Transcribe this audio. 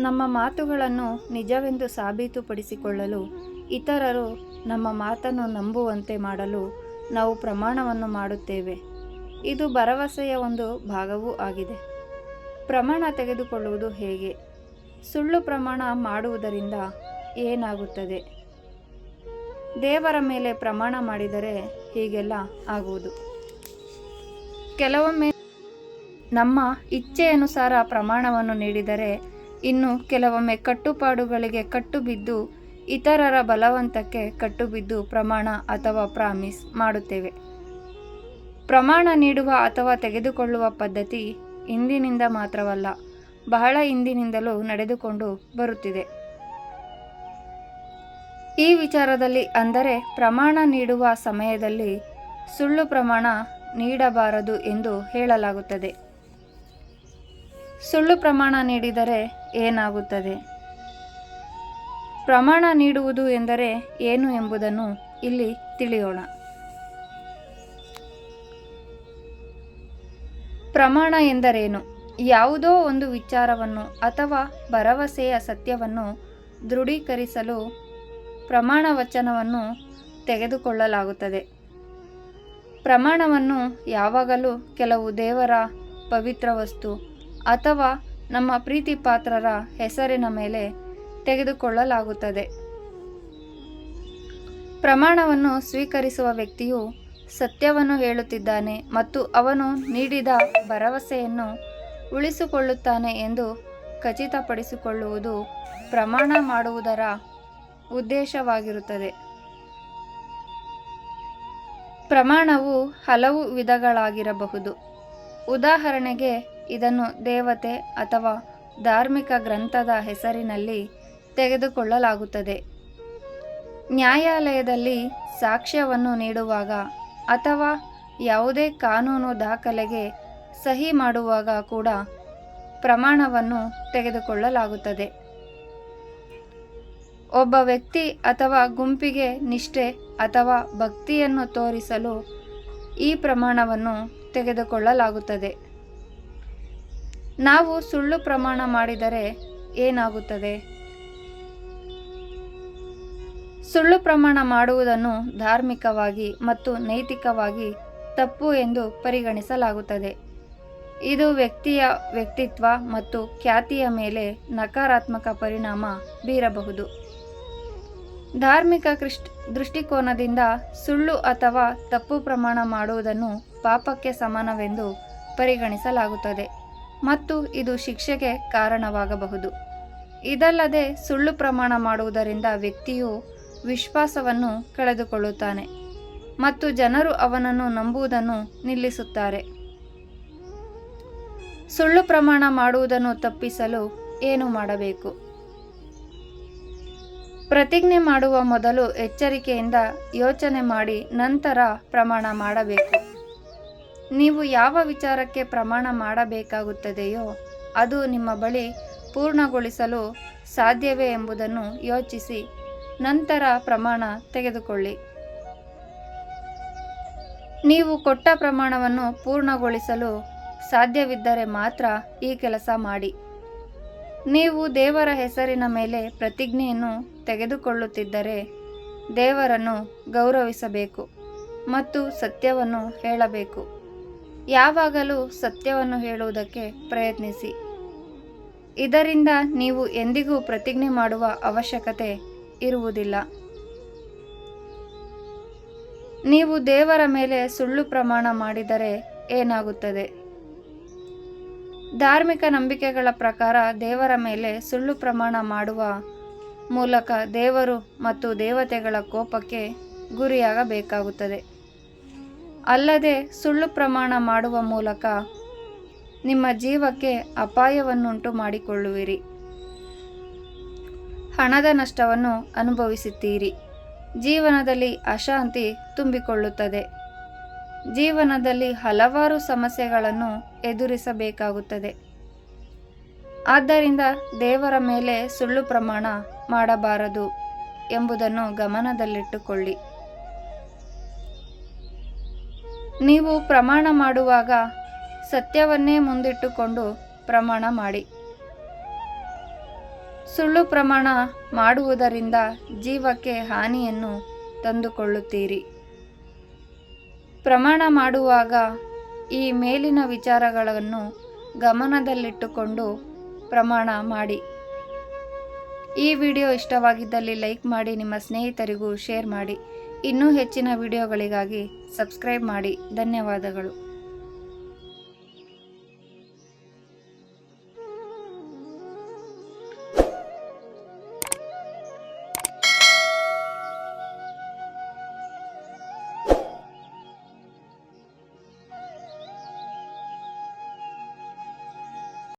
ನಮ್ಮ ಮಾತುಗಳನ್ನು ನಿಜವೆಂದು ಸಾಬೀತುಪಡಿಸಿಕೊಳ್ಳಲು ಇತರರು ನಮ್ಮ ಮಾತನ್ನು ನಂಬುವಂತೆ ಮಾಡಲು ನಾವು ಪ್ರಮಾಣವನ್ನು ಮಾಡುತ್ತೇವೆ. ಇದು ಭರವಸೆಯ ಒಂದು ಭಾಗವೂ ಆಗಿದೆ. ಪ್ರಮಾಣ ತೆಗೆದುಕೊಳ್ಳುವುದು ಹೇಗೆ? ಸುಳ್ಳು ಪ್ರಮಾಣ ಮಾಡುವುದರಿಂದ ಏನಾಗುತ್ತದೆ? ದೇವರ ಮೇಲೆ ಪ್ರಮಾಣ ಮಾಡಿದರೆ ಹೀಗೆಲ್ಲ ಆಗುವುದು. ಕೆಲವೊಮ್ಮೆ ನಮ್ಮ ಇಚ್ಛೆಯನುಸಾರ ಪ್ರಮಾಣವನ್ನು ನೀಡಿದರೆ ಇನ್ನು ಕೆಲವೊಮ್ಮೆ ಕಟ್ಟುಪಾಡುಗಳಿಗೆ ಕಟ್ಟುಬಿದ್ದು, ಇತರರ ಬಲವಂತಕ್ಕೆ ಕಟ್ಟುಬಿದ್ದು ಪ್ರಮಾಣ ಅಥವಾ ಪ್ರಾಮಿಸ್ ಮಾಡುತ್ತೇವೆ. ಪ್ರಮಾಣ ನೀಡುವ ಅಥವಾ ತೆಗೆದುಕೊಳ್ಳುವ ಪದ್ಧತಿ ಇಂದಿನಿಂದ ಮಾತ್ರವಲ್ಲ, ಬಹಳ ಹಿಂದಿನಿಂದಲೂ ನಡೆದುಕೊಂಡು ಬರುತ್ತಿದೆ. ಈ ವಿಚಾರದಲ್ಲಿ ಅಂದರೆ ಪ್ರಮಾಣ ನೀಡುವ ಸಮಯದಲ್ಲಿ ಸುಳ್ಳು ಪ್ರಮಾಣ ನೀಡಬಾರದು ಎಂದು ಹೇಳಲಾಗುತ್ತದೆ. ಸುಳ್ಳು ಪ್ರಮಾಣ ನೀಡಿದರೆ ಏನಾಗುತ್ತದೆ? ಪ್ರಮಾಣ ನೀಡುವುದು ಎಂದರೆ ಏನು ಎಂಬುದನ್ನು ಇಲ್ಲಿ ತಿಳಿಯೋಣ. ಪ್ರಮಾಣ ಎಂದರೇನು? ಯಾವುದೋ ಒಂದು ವಿಚಾರವನ್ನು ಅಥವಾ ಭರವಸೆಯ ಸತ್ಯವನ್ನು ದೃಢೀಕರಿಸಲು ಪ್ರಮಾಣ ವಚನವನ್ನು ತೆಗೆದುಕೊಳ್ಳಲಾಗುತ್ತದೆ. ಪ್ರಮಾಣವನ್ನು ಯಾವಾಗಲೂ ಕೆಲವು ದೇವರ ಪವಿತ್ರ ವಸ್ತು ಅಥವಾ ನಮ್ಮ ಪ್ರೀತಿ ಪಾತ್ರರ ಹೆಸರಿನ ಮೇಲೆ ತೆಗೆದುಕೊಳ್ಳಲಾಗುತ್ತದೆ. ಪ್ರಮಾಣವನ್ನು ಸ್ವೀಕರಿಸುವ ವ್ಯಕ್ತಿಯು ಸತ್ಯವನ್ನು ಹೇಳುತ್ತಿದ್ದಾನೆ ಮತ್ತು ಅವನು ನೀಡಿದ ಭರವಸೆಯನ್ನು ಉಳಿಸಿಕೊಳ್ಳುತ್ತಾನೆ ಎಂದು ಖಚಿತಪಡಿಸಿಕೊಳ್ಳುವುದು ಪ್ರಮಾಣ ಮಾಡುವುದರ ಉದ್ದೇಶವಾಗಿರುತ್ತದೆ. ಪ್ರಮಾಣವು ಹಲವು ವಿಧಗಳಾಗಿರಬಹುದು. ಉದಾಹರಣೆಗೆ ಇದನ್ನು ದೇವತೆ ಅಥವಾ ಧಾರ್ಮಿಕ ಗ್ರಂಥದ ಹೆಸರಿನಲ್ಲಿ ತೆಗೆದುಕೊಳ್ಳಲಾಗುತ್ತದೆ. ನ್ಯಾಯಾಲಯದಲ್ಲಿ ಸಾಕ್ಷ್ಯವನ್ನು ನೀಡುವಾಗ ಅಥವಾ ಯಾವುದೇ ಕಾನೂನು ದಾಖಲೆಗೆ ಸಹಿ ಮಾಡುವಾಗ ಕೂಡ ಪ್ರಮಾಣವನ್ನು ತೆಗೆದುಕೊಳ್ಳಲಾಗುತ್ತದೆ. ಒಬ್ಬ ವ್ಯಕ್ತಿ ಅಥವಾ ಗುಂಪಿಗೆ ನಿಷ್ಠೆ ಅಥವಾ ಭಕ್ತಿಯನ್ನು ತೋರಿಸಲು ಈ ಪ್ರಮಾಣವನ್ನು ತೆಗೆದುಕೊಳ್ಳಲಾಗುತ್ತದೆ. ನಾವು ಸುಳ್ಳು ಪ್ರಮಾಣ ಮಾಡಿದರೆ ಏನಾಗುತ್ತದೆ? ಸುಳ್ಳು ಪ್ರಮಾಣ ಮಾಡುವುದನ್ನು ಧಾರ್ಮಿಕವಾಗಿ ಮತ್ತು ನೈತಿಕವಾಗಿ ತಪ್ಪು ಎಂದು ಪರಿಗಣಿಸಲಾಗುತ್ತದೆ. ಇದು ವ್ಯಕ್ತಿಯ ವ್ಯಕ್ತಿತ್ವ ಮತ್ತು ಖ್ಯಾತಿಯ ಮೇಲೆ ನಕಾರಾತ್ಮಕ ಪರಿಣಾಮ ಬೀರಬಹುದು. ಧಾರ್ಮಿಕ ಕ್ರಿಸ್ಟ್ ದೃಷ್ಟಿಕೋನದಿಂದ ಸುಳ್ಳು ಅಥವಾ ತಪ್ಪು ಪ್ರಮಾಣ ಮಾಡುವುದನ್ನು ಪಾಪಕ್ಕೆ ಸಮಾನವೆಂದು ಪರಿಗಣಿಸಲಾಗುತ್ತದೆ. ಮತ್ತು ಇದು ಶಿಕ್ಷೆಗೆ ಕಾರಣವಾಗಬಹುದು. ಇದಲ್ಲದೆ ಸುಳ್ಳು ಪ್ರಮಾಣ ಮಾಡುವುದರಿಂದ ವ್ಯಕ್ತಿಯು ವಿಶ್ವಾಸವನ್ನು ಕಳೆದುಕೊಳ್ಳುತ್ತಾನೆ ಮತ್ತು ಜನರು ಅವನನ್ನು ನಂಬುವುದನ್ನು ನಿಲ್ಲಿಸುತ್ತಾರೆ. ಸುಳ್ಳು ಪ್ರಮಾಣ ಮಾಡುವುದನ್ನು ತಪ್ಪಿಸಲು ಏನು ಮಾಡಬೇಕು? ಪ್ರತಿಜ್ಞೆ ಮಾಡುವ ಮೊದಲು ಎಚ್ಚರಿಕೆಯಿಂದ ಯೋಚನೆ ಮಾಡಿ ನಂತರ ಪ್ರಮಾಣ ಮಾಡಬೇಕು. ನೀವು ಯಾವ ವಿಚಾರಕ್ಕೆ ಪ್ರಮಾಣ ಮಾಡಬೇಕಾಗುತ್ತದೆಯೋ ಅದು ನಿಮ್ಮ ಬಳಿ ಪೂರ್ಣಗೊಳಿಸಲು ಸಾಧ್ಯವೇ ಎಂಬುದನ್ನು ಯೋಚಿಸಿ, ನಂತರ ಪ್ರಮಾಣ ತೆಗೆದುಕೊಳ್ಳಿ. ನೀವು ಕೊಟ್ಟ ಪ್ರಮಾಣವನ್ನು ಪೂರ್ಣಗೊಳಿಸಲು ಸಾಧ್ಯವಿದ್ದರೆ ಮಾತ್ರ ಈ ಕೆಲಸ ಮಾಡಿ. ನೀವು ದೇವರ ಹೆಸರಿನ ಮೇಲೆ ಪ್ರತಿಜ್ಞೆಯನ್ನು ತೆಗೆದುಕೊಳ್ಳುತ್ತಿದ್ದರೆ ದೇವರನ್ನು ಗೌರವಿಸಬೇಕು ಮತ್ತು ಸತ್ಯವನ್ನು ಹೇಳಬೇಕು. ಯಾವಾಗಲೂ ಸತ್ಯವನ್ನು ಹೇಳುವುದಕ್ಕೆ ಪ್ರಯತ್ನಿಸಿ. ಇದರಿಂದ ನೀವು ಎಂದಿಗೂ ಪ್ರತಿಜ್ಞೆ ಮಾಡುವ ಅವಶ್ಯಕತೆ ಇರುವುದಿಲ್ಲ. ನೀವು ದೇವರ ಮೇಲೆ ಸುಳ್ಳು ಪ್ರಮಾಣ ಮಾಡಿದರೆ ಏನಾಗುತ್ತದೆ? ಧಾರ್ಮಿಕ ನಂಬಿಕೆಗಳ ಪ್ರಕಾರ ದೇವರ ಮೇಲೆ ಸುಳ್ಳು ಪ್ರಮಾಣ ಮಾಡುವ ಮೂಲಕ ದೇವರು ಮತ್ತು ದೇವತೆಗಳ ಕೋಪಕ್ಕೆ ಗುರಿಯಾಗಬೇಕಾಗುತ್ತದೆ. ಅಲ್ಲದೆ ಸುಳ್ಳು ಪ್ರಮಾಣ ಮಾಡುವ ಮೂಲಕ ನಿಮ್ಮ ಜೀವಕ್ಕೆ ಅಪಾಯವನ್ನುಂಟು ಮಾಡಿಕೊಳ್ಳುವಿರಿ. ಹಣದ ನಷ್ಟವನ್ನು ಅನುಭವಿಸುತ್ತೀರಿ. ಜೀವನದಲ್ಲಿ ಅಶಾಂತಿ ತುಂಬಿಕೊಳ್ಳುತ್ತದೆ. ಜೀವನದಲ್ಲಿ ಹಲವಾರು ಸಮಸ್ಯೆಗಳನ್ನು ಎದುರಿಸಬೇಕಾಗುತ್ತದೆ. ಆದ್ದರಿಂದ ದೇವರ ಮೇಲೆ ಸುಳ್ಳು ಪ್ರಮಾಣ ಮಾಡಬಾರದು ಎಂಬುದನ್ನು ಗಮನದಲ್ಲಿಟ್ಟುಕೊಳ್ಳಿ. ನೀವು ಪ್ರಮಾಣ ಮಾಡುವಾಗ ಸತ್ಯವನ್ನೇ ಮುಂದಿಟ್ಟುಕೊಂಡು ಪ್ರಮಾಣ ಮಾಡಿ. ಸುಳ್ಳು ಪ್ರಮಾಣ ಮಾಡುವುದರಿಂದ ಜೀವಕ್ಕೆ ಹಾನಿಯನ್ನು ತಂದುಕೊಳ್ಳುತ್ತೀರಿ. ಪ್ರಮಾಣ ಮಾಡುವಾಗ ಈ ಮೇಲಿನ ವಿಚಾರಗಳನ್ನು ಗಮನದಲ್ಲಿಟ್ಟುಕೊಂಡು ಪ್ರಮಾಣ ಮಾಡಿ. ಈ ವಿಡಿಯೋ ಇಷ್ಟವಾಗಿದ್ದಲ್ಲಿ ಲೈಕ್ ಮಾಡಿ, ನಿಮ್ಮ ಸ್ನೇಹಿತರಿಗೂ ಶೇರ್ ಮಾಡಿ. ಇನ್ನೂ ಹೆಚ್ಚಿನ ವಿಡಿಯೋಗಳಿಗಾಗಿ ಸಬ್ಸ್ಕ್ರೈಬ್ ಮಾಡಿ. ಧನ್ಯವಾದಗಳು.